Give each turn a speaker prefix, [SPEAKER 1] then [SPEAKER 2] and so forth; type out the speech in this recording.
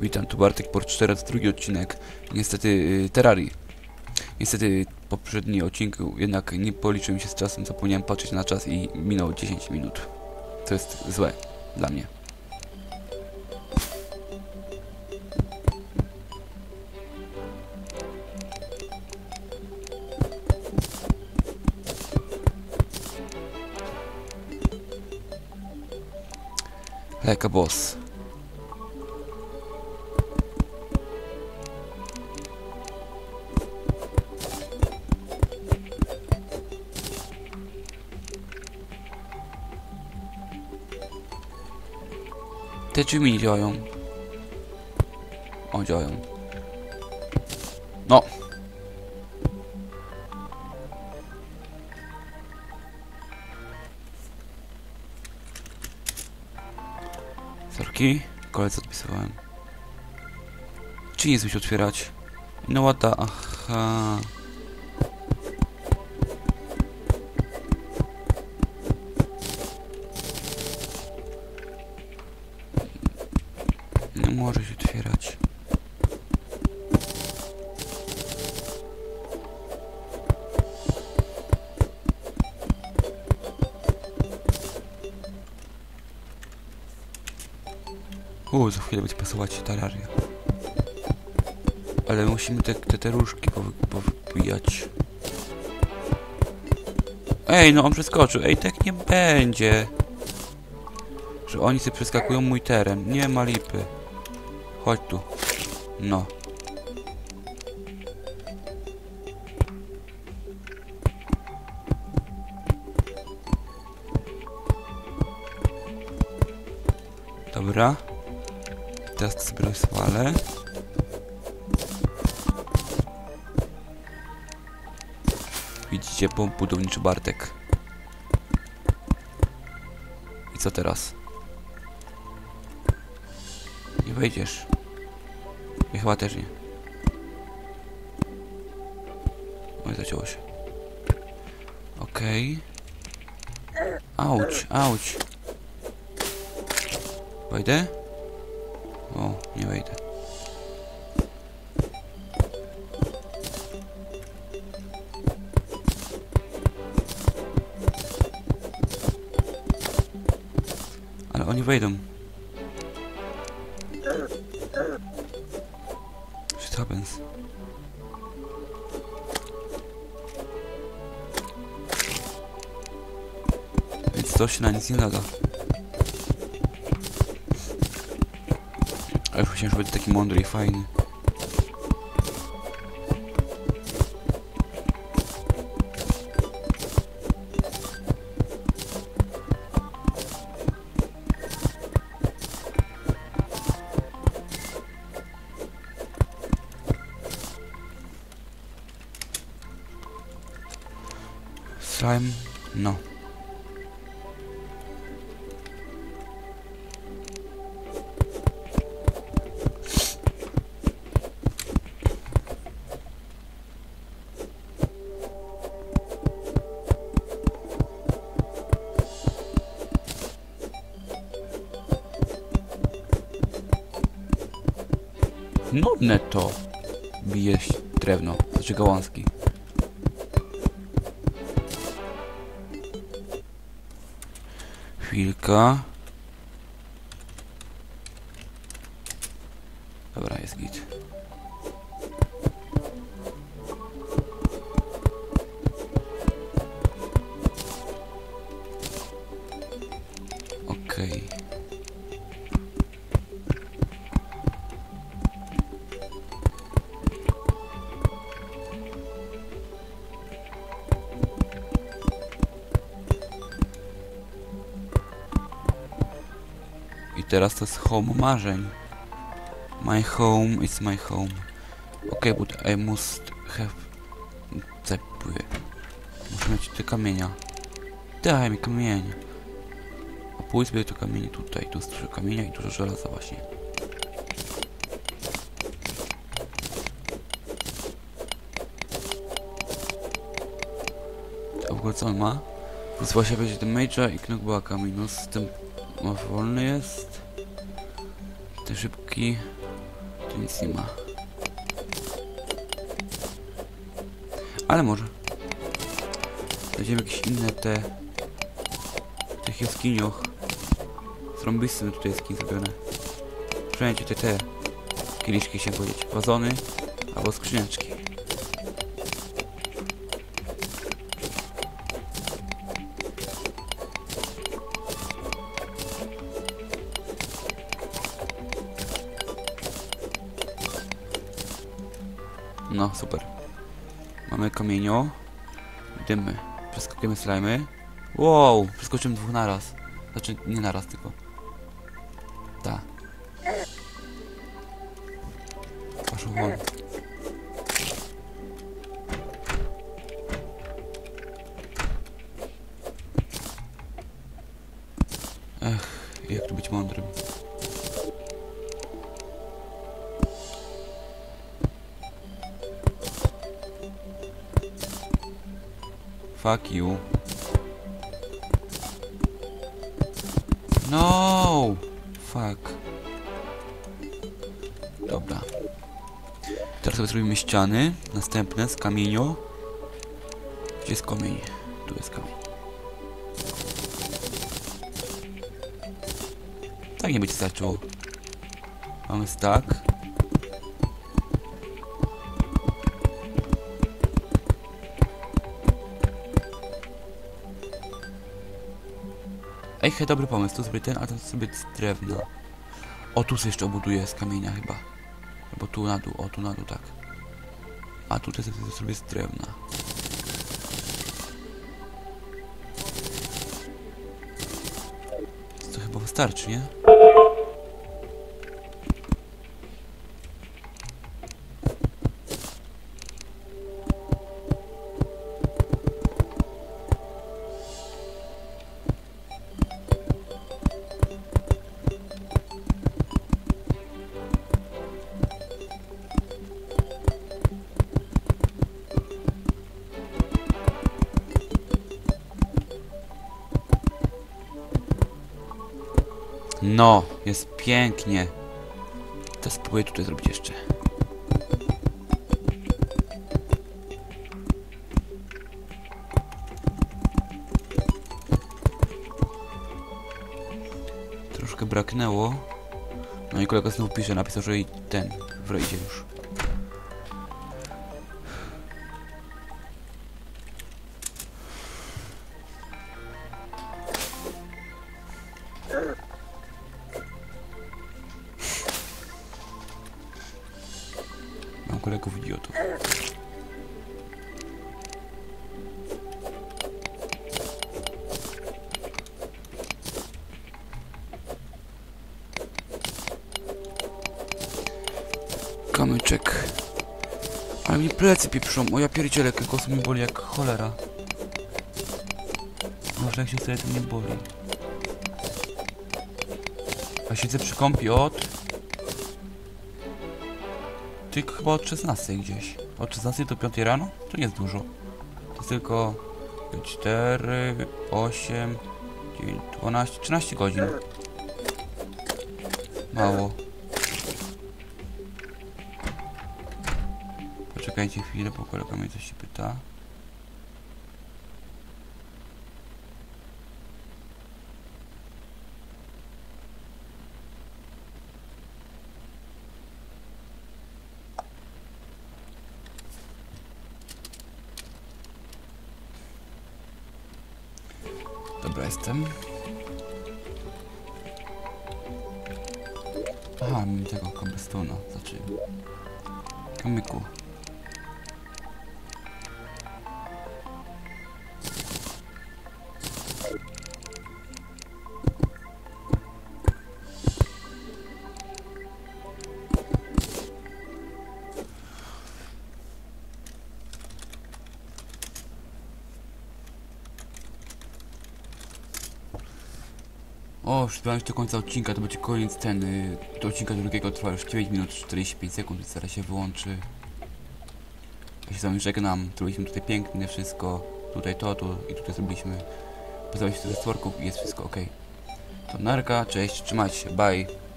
[SPEAKER 1] Witam, tu Bartek po 4 drugi odcinek. Niestety y, Terrarii. Niestety w poprzednim odcinku jednak nie policzył mi się z czasem, zapomniałem patrzeć na czas i minął 10 minut. To jest złe dla mnie. Like boss. Te mi nie działają. O, działają. No. Sorki, kolec odpisywałem. Czy nie coś otwierać? No łata, aha. Nie może się otwierać. U, za chwilę będzie pasować się tararia. Ale musimy te, te, te różki powy, powybijać. Ej, no on przeskoczył. Ej, tak nie będzie. Że oni sobie przeskakują mój teren. Nie ma lipy. Chodź tu. No. Dobra. Teraz sobie rozwalę. Widzicie, po budowniczy Bartek. I co teraz? Nie wejdziesz. I chyba też nie. Oj, zacięło się. Okej. Auć, auć. Wejdę? O, nie wejdę. Ale oni wejdą. Więc to się na nic nie nada. Ale że będzie taki mądry i fajny. Slime? No. Nudne to. Bije drewno, znaczy gałązki. Chwilka. Teraz to jest home marzeń. My home is my home. Okay, but I must have... Zapływie. Muszę mieć te kamienia. Daj mi kamienie. A pójdź sobie to kamienie tutaj. Tu jest dużo kamienia i dużo żelaza właśnie. A w ogóle co on ma? Właśnie będzie Major i Knockbacka minus ten wolny jest. Ten szybki. Tu nic nie ma. Ale może. Znajdziemy jakieś inne te... Tych jaskiniach. Zrąbysy tutaj jaskiń zrobione. Przynajmniej te te kieliszki się powiedzieć. Wazony albo skrzyneczki. No, super. Mamy kamienio. Dymy. Przeskakujemy slajmy. Wow! Przeskoczymy dwóch naraz. Znaczy, nie naraz, tylko. Ta. Poszło. Ech, jak tu być mądrym. Fuck you. No! Fuck. Dobra. Teraz sobie zrobimy ściany. Następne z kamieniu. Gdzie jest kamień? Tu jest kamień. Tak nie będzie starczyło. Mamy stack. Ej, hej, dobry pomysł, tu sobie ten, a ten sobie z drewna. O, tu sobie jeszcze obuduję z kamienia chyba. Albo tu na dół, o, tu na dół, tak. A tutaj sobie sobie z drewna. To chyba wystarczy, nie? No, jest pięknie. To spróbuję tutaj zrobić jeszcze. Troszkę braknęło. No i kolega znowu pisze, napisał, że i ten wejdzie już. Kolegów idiotów. Kamyczek. Ale mi plecy pieprzą. O ja pierdzielę, głos mi boli jak cholera. Może jak się sobie to nie boli. A siedzę przy kąpie od... Tylko chyba od 16 gdzieś. Od 16 do 5 rano? To nie jest dużo. To jest tylko 4, 8, 9, 12, 13 godzin. Mało. Poczekajcie chwilę, bo kolega mnie coś się pyta. Dobra, jestem. Aha, mi tego cobblestone'a, znaczy... Kamyku. O, już do końca odcinka, to będzie koniec ten, y, odcinka drugiego trwa już 9 minut 45 sekund, zaraz się wyłączy. Ja się z wami żegnam, zrobiliśmy tutaj piękne wszystko, tutaj to, tu i tutaj zrobiliśmy, pozbyliśmy się ze stworków i jest wszystko ok. To narka, cześć, trzymajcie się, bye.